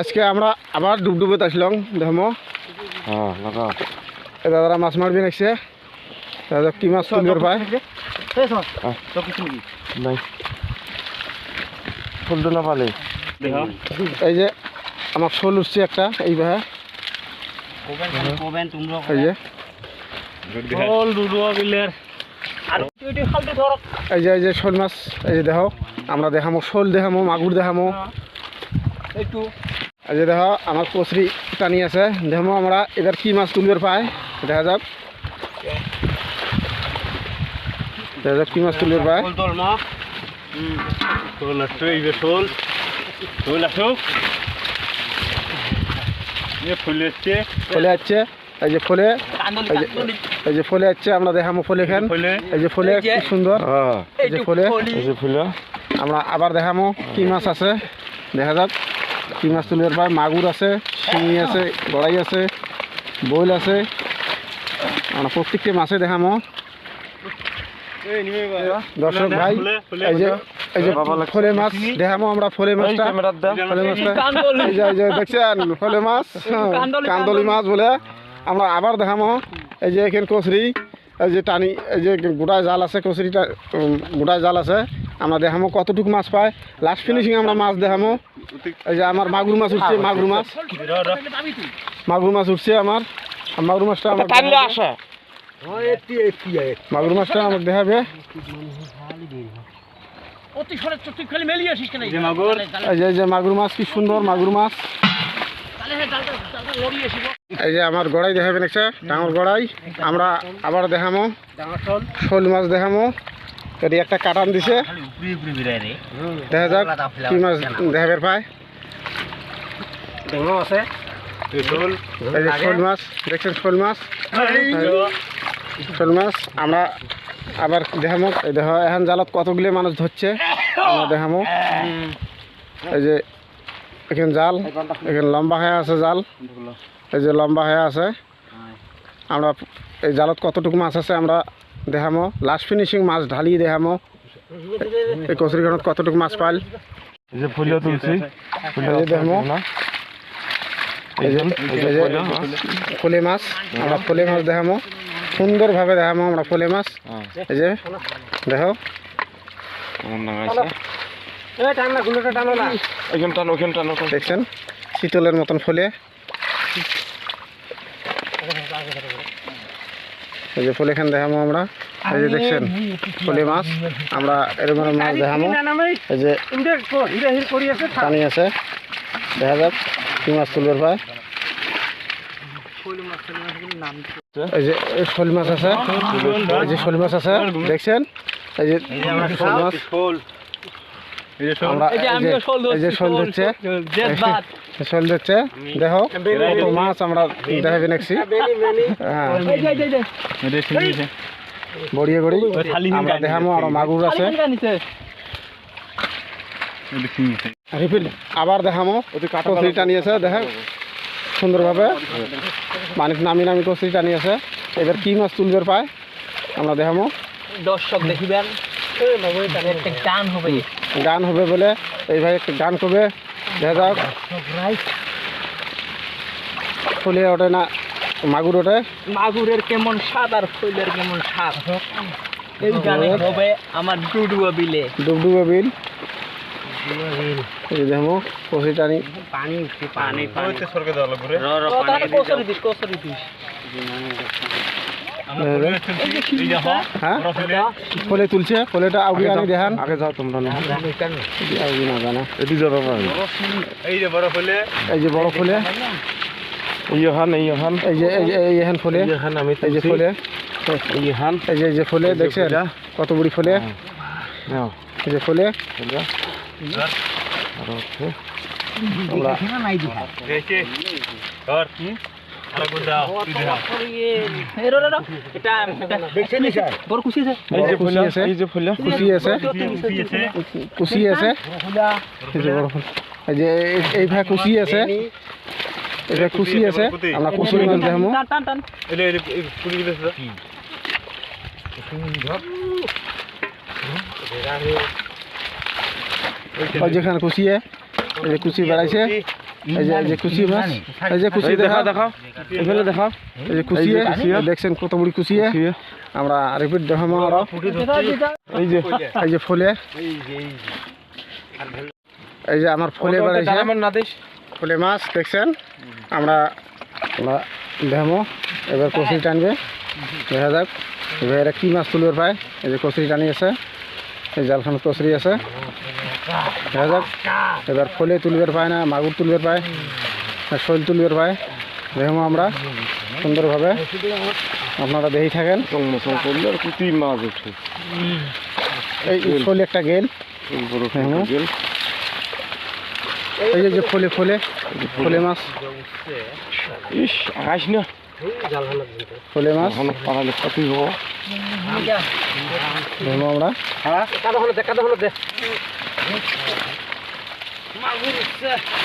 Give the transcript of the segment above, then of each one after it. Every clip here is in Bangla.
আজকে আমরা আবার ডুবডুবত আসলাম দেখমো হ্যাঁ দাদারা মাছ মারবি নাকছে দাদা কি মাছ সুন্দর পায় নাই। ফুলটো নাপালে এই যে আমার শোল উঠছে একটা এই ভাই এই যে। এই যে এই যে শোল মাছ এই যে দেখো। আমরা দেখামো শোল দেখামো মাগুর দেখামো। এই যে দেখো আমার কচরি টানি আছে। দেখামো আমরা এবার কি মাছ তুলবে পায় দেখা যাক দেখা যাক কি মাছ তুলবে পায় ফলে যাচ্ছে এই যে ফলে। এই যে ফলে যাচ্ছে আমরা দেখামো ফলে খান। এই যে ফলে। কি সুন্দর। হ্যাঁ। এই যে ফলে। এই যে ফুল। আমরা আবার দেখামো কি মাছ আছে। দেখা যাক। কি মাছ তুলবে পায় মাগুর আছে শিঙি আছে গড়াই আছে বইল আছে। আমরা প্রত্যেকটি মাছে দেখামো দর্শক ভাই এই যে এই যে ফলে মাছ দেখামো আমরা ফলে মাছটা। ফলে মাছটা। এই যে এই যে দেখছেন ফলে মাছ কান্দলি মাছ বলে। আমরা আবার দেখামো এই যে এখানে কচরি এই যে টানি এই যে গোটা জাল আছে কচরিটা উম, গোটা জাল আছে। আমরা দেখামো কতটুকু মাছ পায়। লাস্ট ফিনিশিং আমরা মাছ দেখামো। এই যে আমার মাগুর মাছ উঠছে মাগুর মাছ। মাগুর মাছ উঠছে। আমার। মাগুর মাছটা আমার মাগুর মাছটা আমার দেখাবে। এই যে এই যে মাগুর মাছ কি সুন্দর মাগুর মাছ। এই যে আমার গড়াই দেখাবেন একটা ডাঙর গড়াই। আমরা আবার দেখামো। শোল মাছ দেখামো। এটি একটা কাটান দিছে। দেখা যাক কি মাছ দেখাবের পায়। যে শোল মাছ দেখছেন শোল মাছ? শোল মাছ আমরা আবার দেখামো। এই দেখ এখন জালত কতগুলি মানুষ ধরছে আমরা দেখামো। এই যে এখানে জাল এখানে লম্বা হয়ে আছে জাল। এই যে লম্বা হয়ে আছে। আমরা এই জালত কতটুকু মাছ আছে আমরা দেখামো। লাস্ট ফিনিশিং মাছ ঢালি দেখামো। এই কচুরিখানত কতটুকু মাছ পাইল এই যে ফুলও তুলছি। ফুলও এই যে দেখামো। এই যে এই যে ফলে মাছ। আমরা ফলে মাছ দেখামো। সুন্দরভাবে দেখামো আমরা ফুলে মাছ। এই যে দেখো। দেখছেন? শীতলের মতন ফলে। এই যে ফুল এখানে দেখামো আমরা। এই যে দেখছেন ফুলি মাছ আমরা এরকম মাছ দেখামো। এই যে পানি আছে। দেখা যাক কি মাছ তুলবার পায় এই যে এই শোল মাছ আছে। এই যে শোল মাছ আছে দেখছেন? এই যে শোল মাছ। দেখো কত মাছ আমরা দেখাবে নেছি হ্যাঁ। বড়িয়ে গড়ি আমরা দেখামো আর মাগুর আছে। আবার দেখামো। কচুরি টানি আছে দেখা। সুন্দরভাবে। পানিতে নামি নামি কচুরি টানি আছে এবার কি মাছ তুলবার পায় আমরা দেখামো। দর্শক দেখিবেন। একটা হবে। গান হবে বলে এই ভাই গান করবে। দেখা যাক। ফুলে ওঠে না মাগুর ওঠে। মাগুরের কেমন স্বাদ আর শৈলের কেমন স্বাদ। এই গানে হবে আমার ডুডুয়া বিলে। ডুবডুবে বিল। এই দেখো টানি। পানি পানি। পানি সরকে লাগবে দিস দিস। হ্যাঁ ফলে তুলছে ফলেটা আউগি আনি দেখান আগে যাও তোমরা না আউগি না জানা এটি যাবে এই যে বড় ফলে এই হান এই যে এই যে এই এখান ফলে এই আমি এই যে ফলে এই হান এই যে এই যে ফলে দেখছেন কত বুড়ি ফলে নাও এই যে ফলে আর আমরা কুচি আছে এই যে বড় ফুল। এই যে এই- এই ভাই কুচি আছে এই কুচি আছে আমরা কুচি মাছ দেখামো টান টান টান ওই যেখানে কুচিয়ে এই কুচি বেড়াইছে এই যে এই যে কুচি মাছ এই যে কুচি এই দেখা দেখা দেখাও। এখানে দেখাও। এই যে। দেখছেন কত বড়ি কুচিয়ে। আমরা রিপিট দেখাবো আরও। এই যে এই যে ফলে। এই যে আমার ফলে বেড়াইছে ফলে মাছ দেখছেন? আমরা আমরা দেখাবো। এবার কচুরি টানবে। দেখা যাক। এবার কী মাছ তুলবে পায় এই যে কচুরি টানি আছে। এই জালখান কচুরি আছে। দেখা যাক। এবার ফলে তুলবে পায় না মাগুর তুলবে পায়, না শৈল তুলবে পায়। দেখাবো আমরা সুন্দরভাবে আপনারা দেখেই থাকেন। কুতি মাছ ওঠে এই শৈল একটা গেল। এই যে ফলে ফলে ফলে মাছ। ইস, আকাশ না। ফলে মাছ? পাড়ালে কত হব দেখাবো আমরা।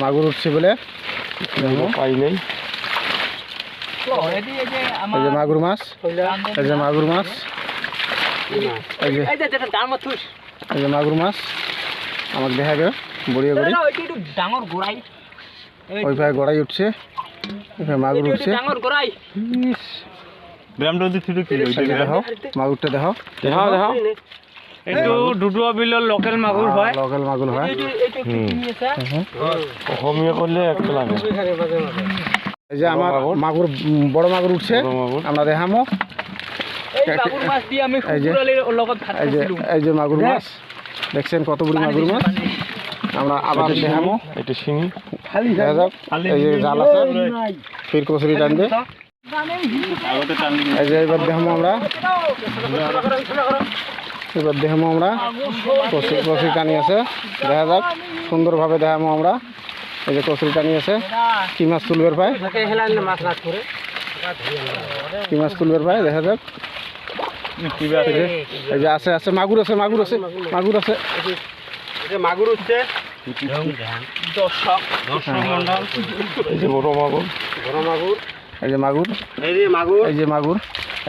মাগুর উঠছে বলে। দেখাবো। পাই নাই। এই যে মাগুর মাছ। এই যে মাগুর মাছ। এই যে এই যে মাগুর মাছ। আমাকে দেখা গেল বড়িয়ে বড়ি ডাঙর গোড়াই। ওই ভাই গড়াই উঠছে। মাগুর উঠছে। ব্যায়ামটা যদি কি মাগুরটা এইটো ডুডুয়া বিলৰ লোকেল মাগুৰ হয় লোকাল মাগুর হয়। অসমীয়া করলে একটা লাগে এই যে আমার মাগুর। বড় মাগুর উঠছে। আমরা দেখামো। মাছ এই যে- শুকুৰালিৰ লগত ভাত এই যে খাইছিলোঁ এই যে মাগুর মাছ। দেখছেন কত বড় মাগুর মাছ? আমরা আবার দেখামো এটা শিঙি। দেখা যাক এই যে জাল আছে ফির কচুরি টানবে। এই যে এবার দেখামো আমরা। এবার দেখামো আমরা। কচুরি কচুরি টানি আছে। দেখা যাক সুন্দরভাবে দেখামো আমরা। এই যে কচুরি টানি আছে। কি মাছ তুলবের পায় কি মাছ তুলবের পায় দেখা যাক। এই যে এই যে আছে আছে মাগুর আছে মাগুর আছে মাগুর এই যে বড় মাগুর। এই যে মাগুর। এই মাগুর।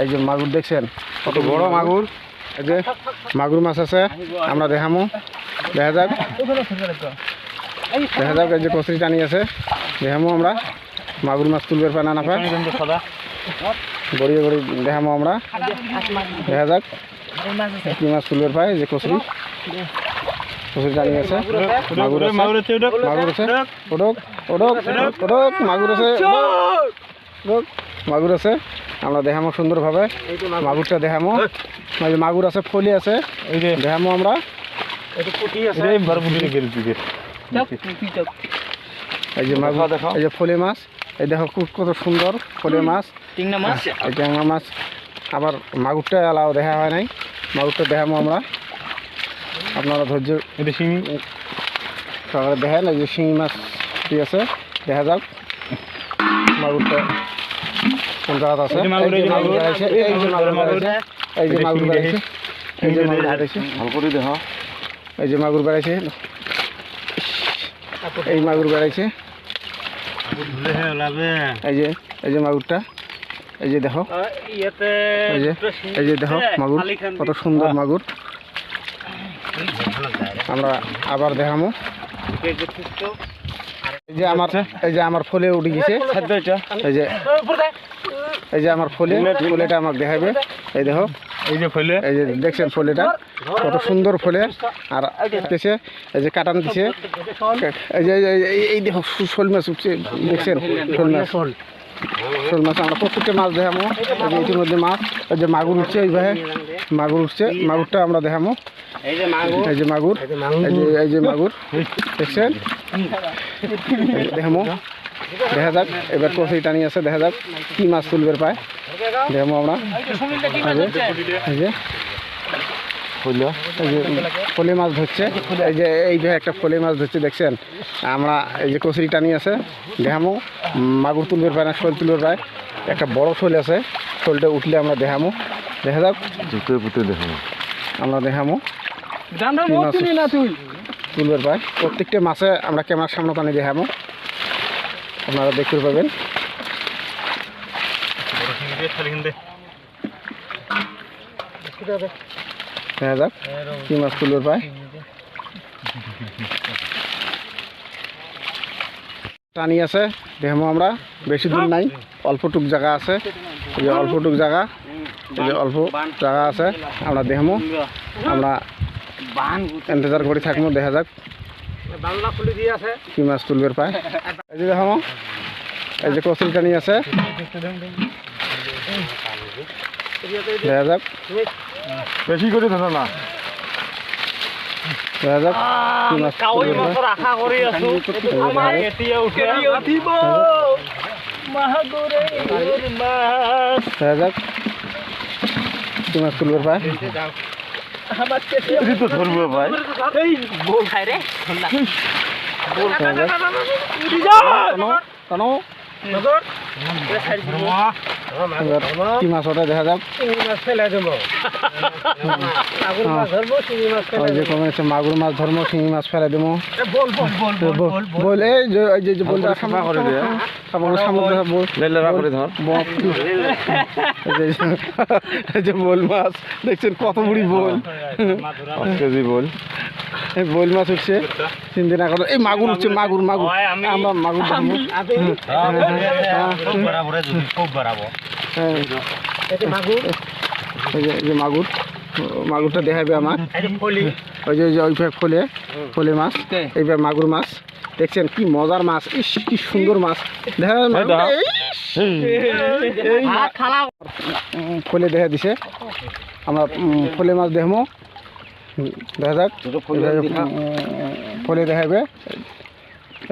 এই যে মাগুর দেখছেন? কত বড় মাগুর। এই যে মাগুর মাছ আছে। আমরা দেখামো। দেখা যাক। দেখা যাক এই যে কচুরি টানি আছে। দেখামো আমরা। মাগুর মাছ তুলবের পায় না না পায়। গড়িয়ে গড়ি দেখামো আমরা। দেখা যাক। কি মাছ তুলবের পায় এই যে কচুরি। কচুরি টানি আছে? মাগুর আছে। মাগুর আছে? ওডক ওডক ওডক মাগুর আছে? ওডক মাগুর আছে? আমরা দেখামো সুন্দরভাবে। মাগুরটা দেখামো। এই যে মাগুর আছে ফলি আছে। এই যে দেখামো আমরা। এই যে মাগুর। এই যে ফলি মাছ। এই দেখো খুব কত সুন্দর ফলি মাছ। টিংনা মাছ। এই ট্যাংরা মাছ। আবার মাগুরটা আলাও দেখা হয় নাই। মাগুরটা দেখামো আমরা। আপনারা ধৈর্য এটা শিঙি সকালে দেখেন এই যে শিঙি মাছ ঠিক আছে দেখা যাক মাগুরটা কোন জায়গাত আছে এই যে মাগুর, এই যে এই যে মাগুর মাগুর, বেড়াইছে, এই যে মাগুর বেড়াইছে, ভালো করে দেখাও এই যে মাগুর বেড়াইছে এই মাগুর বেড়াইছে এই যে এই যে মাগুরটা এই যে দেখো এই যে এই যে দেখো মাগুর কত সুন্দর মাগুর আমরা আবার দেখামো। এই যে আমার এই যে আমার ফলে উঠে গেছে। খাদ্য এটা এই যে এই যে আমার ফলে ফলেটা আমাকে দেখাবে। এই দেখো। এই যে ফেলে। এই যে দেখছেন ফলেটা? কত সুন্দর ফলে। আর দিছে এই যে কাটান দিছে। এই যে এই যে- এই- এই দেখো শো- শোল মাছ উঠছে। দেখছেন? শোল মাছ। শোল মাছ আমরা প্রত্যেকটা মাছ দেখামো। এই যে ইতিমধ্যে মাছ এই যে মাগুর উঠছে এইভাবে মাগুর উঠছে মাগুরটা আমরা দেখামো। এই যে মাগুর। এই যে এই যে মাগুর। দেখছেন এই যে দেখামো দেখা যাক এবার কচুরি টানি আছে দেখা যাক কি মাছ তুলবের পায়। দেখামো আমরা। এই এই যে ফেলে এই যে ফলে মাছ ধরছে। এই যে এই যে একটা ফলে মাছ ধরছে দেখছেন? আমরা এই যে কচুরি টানি আছে দেখামো মাগুর তুলবের পায় না শোল তুলবের পায়। একটা বড় শোল আছে শোলটা উঠলে আমরা দেখামো দেখা যাক। জুতো পুতে দেখাও আমরা দেখামো তুলবের পায়। প্রত্যেকটা মাছে আমরা ক্যামেরার সামনে টানি দেখামো আপনারা দেখতে পাবেন। দেখা যাক, কি মাছ তুলবের পায় টানি আছে, দেখামো আমরা। বেশি দূর নাই, অল্পটুক জায়গা আছে। এই যে অল্পটুক জায়গা, এই অল্প জায়গা আছে, আমরা দেখামো। আমরা ইন্তজার করে থাকব দেখা যাক। কি মাছ তুলবের পায় এই যে দেখামো, এই যে কচুরি টানি আছে। দেখা যাক। বেশি করে ধরো না। পায় আশা কৰি আছো। আমাৰ কেতিয়া উঠিব। মাহগুৰে মাছ। তো ধরবো ভাই। এই বল। খাই রে বল। উঠি যা। কি মাছ ওটা দেখা যাক ওই যে কমে আছে মাগুর মাছ ধর্ম শিঙি মাছ ফেলে দেবো বল বল বল বল বল এই যে বলটা করে সামনে করে ধর এই যে- বল মাছ দেখছেন কত বুড়ি বল কেজি বল এই বল মাছ উঠছে তিন দিন আগে এই মাগুর উঠছে মাগুর মাগুর আমরা মাগুর ধরবো হ্যাঁ, এই যে এই যে মাগুর মাগুরটা দেখাবে আমার। ওই যে ওই যে ওইভাবে ফলে ফলে মাছ। এইবার মাগুর মাছ। দেখছেন কি মজার মাছ। ইস কি সুন্দর মাছ। ফলে দেখা দিছে। আমরা ফলে মাছ দেখব। দেখা যাক। ফলে দেখাবে।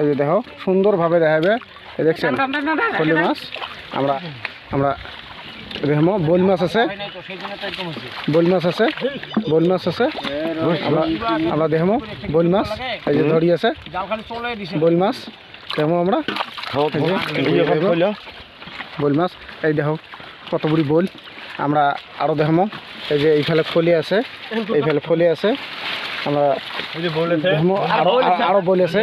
এই যে দেখো সুন্দরভাবে দেখাবে। দেখছেন ফলে মাছ। আমরা আমরা দেখব বোল মাছ আছে? বোল মাছ আছে? বোল মাছ আছে? আমরা আমরা দেখব বোল মাছ। এই যে ধরি আছে। বোল মাছ। দেখব আমরা। বোল মাছ। এই দেখো কত বুড়ি বোল। আমরা আরও দেখব এই যে এইফালে ফলি আছে। এইফালে ফলি আছে। আমরা আরও আরও আছে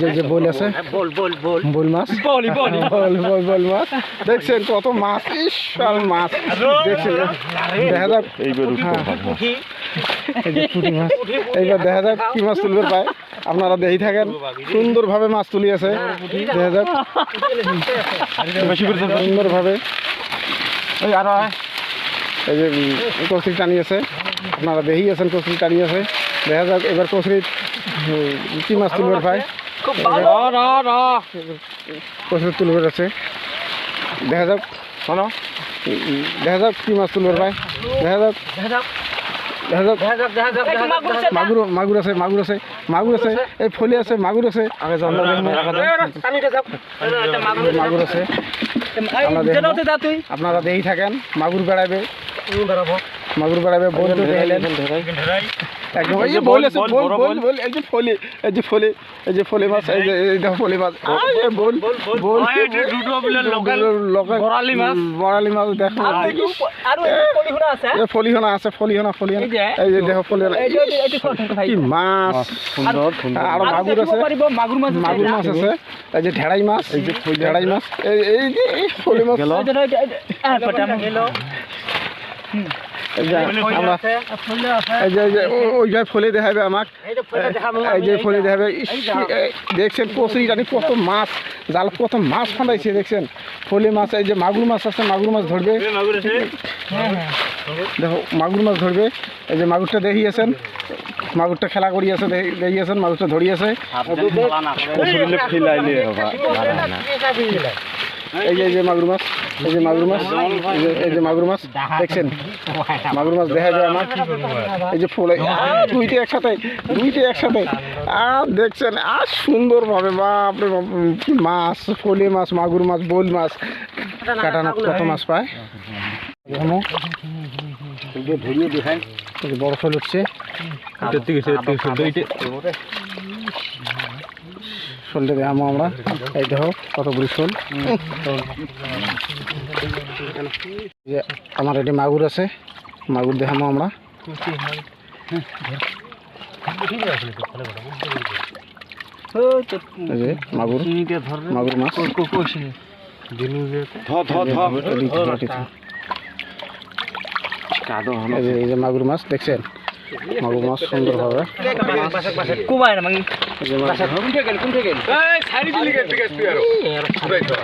যে এই যে বোল আছে বল বল বল। বোল মাছ। বলি বলি। বল বল বল মাছ। দেখছেন কত মাছ? ঈশ্বর মাছ। দেখছেন? দেখা যাক। হ্যাঁ। এইবার দেখা যাক কি মাছ তুলবে পায়। আপনারা দেখি থাকেন। সুন্দরভাবে মাছ তুলি আছে দেখা যাক। সুন্দরভাবে। এই আর এই যে কচুরি টানি আছে আপনারা দেখি আছেন কচুরি টানি আছে দেখা যাক এবার কচুরি কি মাছ তুলবে পায় খুব ভালো। র র কচুরি তুলবে আছে দেখা যাক। শোনো। দেখা যাক কি মাছ তুলবে পায় দেখা যাক। দেখা যাক। মাগুর মাগুর আছে মাগুর আছে মাগুর আছে। এই ফলি আছে মাগুর আছে আগে যাও মাগুর মাগুর আছে আপনারা দেখি থাকেন মাগুর বেড়াবে। বেরাবো মাগুর বেড়াবে বল তো দেখলেন একদম এই যে বল এই যে ফলি এই যে ফলি এই যে ফলি মাছ এই যে এই দেখো ফলি মাছ এই বল বল বড়ালি মাছ। বড়ালি মাছ দেখো আছে এই ফলিহনা আছে ফলিহনা ফলিহনা এই যে। দেখো ফলিহনা ভাই কি মাছ সুন্দর মাগুৰ আছে মাছ মাগুর মাছ আছে এই যে ঢেড়াই মাছ এই যে ঢেড়াই মাছ এই এই যে এই ফলি মাছ গেল এই যে আমরা এই যে এই যে ও- ওই যে ফলে দেখাবে আমাক। এই যে ফলে দেখাবে দেখছেন কচুরি জানি কত মাছ জাল কত মাছ ফাঁদাইছে দেখছেন? ফলে মাছ এই যে মাগুর মাছ আছে মাগুর মাছ ধরবে। দেখো মাগুর মাছ ধরবে। এই যে মাগুরটা দেখি আছেন মাগুরটা খেলা করি। আছে দেখি দেখি আছেন মাগুরটা ধরি এই যে এই যে মাগুর মাছ এই যে মাগুর মাছ এই যে মাগুর মাছ দেখছেন? মাগুর মাছ দেখা যায় আমার। এই যে ফুল দুইটা একসাথে দুইটা একসাথে। আর দেখছেন আর সুন্দরভাবে বাপরে বাপ মাছ ফলি মাছ মাগুর মাছ বোল মাছ কাটানো কত মাছ পায়? বড় শোল উঠছে। শোলটা দেখাবো আমরা। এই দেখো কত শোল। যে আমার এটি মাগুর আছে। মাগুর দেখাবো আমরা। মাগুর মাগুর মাছ। এই মাগুর মাছ, দেখছেন? মাগুর মাছ না মানে মাছ। দেখো।